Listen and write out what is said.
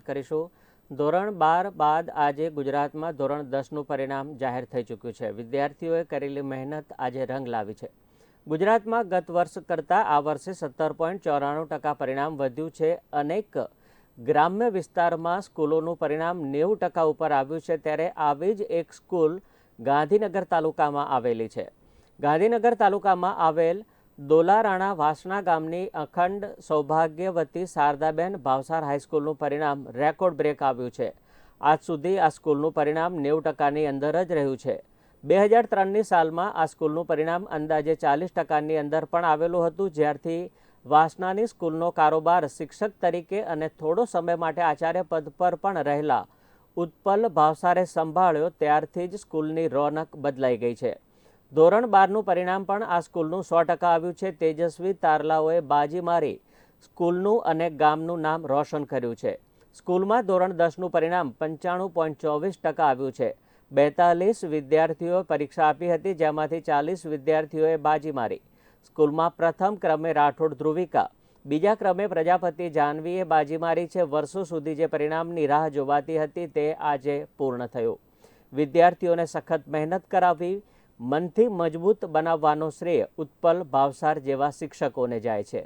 વાત કરીશું. ધોરણ બાર બાદ આજે ગુજરાતમાં ધોરણ દસનું પરિણામ જાહેર થઈ ચૂક્યું છે. વિદ્યાર્થીઓએ કરેલી મહેનત આજે રંગ લાવી છે. ગુજરાતમાં ગત વર્ષ કરતાં આ વર્ષે સત્તર પોઈન્ટ ચોરાણું ટકા પરિણામ વધ્યું છે. અનેક ગ્રામ્ય વિસ્તારમાં સ્કૂલોનું પરિણામ નેવું ટકા ઉપર આવ્યું છે ત્યારે આવી જ એક સ્કૂલ ગાંધીનગર તાલુકામાં આવેલી છે. ગાંધીનગર તાલુકામાં આવેલ દોલારાણા વાસણા ગામની અખંડ સૌભાગ્યવતી શારદાબેન ભાવસાર હાઈસ્કૂલનું પરિણામ રેકોર્ડ બ્રેક આવ્યું છે. આજ સુધી આ સ્કૂલનું પરિણામ નેવું ટકાની અંદર જ રહ્યું છે. બે હજાર ત્રણની સાલમાં આ સ્કૂલનું પરિણામ અંદાજે ચાલીસ ટકાની અંદર પણ આવેલું હતું, જ્યારથી વાસનાની સ્કૂલનો કારોબાર શિક્ષક તરીકે અને થોડો સમય માટે આચાર્ય પદ પર પણ રહેલા ઉત્પલ ભાવસારે સંભાળ્યો, ત્યારથી જ સ્કૂલની રોનક બદલાઈ ગઈ છે. ધોરણ બારનું પરિણામ પણ આ સ્કૂલનું સો ટકા આવ્યું છે. તેજસ્વી તારલાઓએ બાજી મારી સ્કૂલનું અને ગામનું નામ રોશન કર્યું છે. સ્કૂલમાં ધોરણ દસનું પરિણામ પંચાણું પોઈન્ટ ચોવીસ ટકા આવ્યું છે. બેતાલીસ વિદ્યાર્થીઓ પરીક્ષા આપી હતી, જેમાંથી ચાલીસ વિદ્યાર્થીઓએ બાજી મારી. સ્કૂલમાં પ્રથમ ક્રમે રાઠોડ ધ્રુવિકા, બીજા ક્રમે પ્રજાપતિ જાનવીએ બાજી મારી છે. વર્ષો સુધી જે પરિણામની રાહ જોવાતી હતી તે આજે પૂર્ણ થયું. વિદ્યાર્થીઓને સખત મહેનત કરાવી મનથી મજબૂત બનાવવાનો શ્રેય ઉત્પલ ભાવસાર જેવા શિક્ષકોને જાય છે.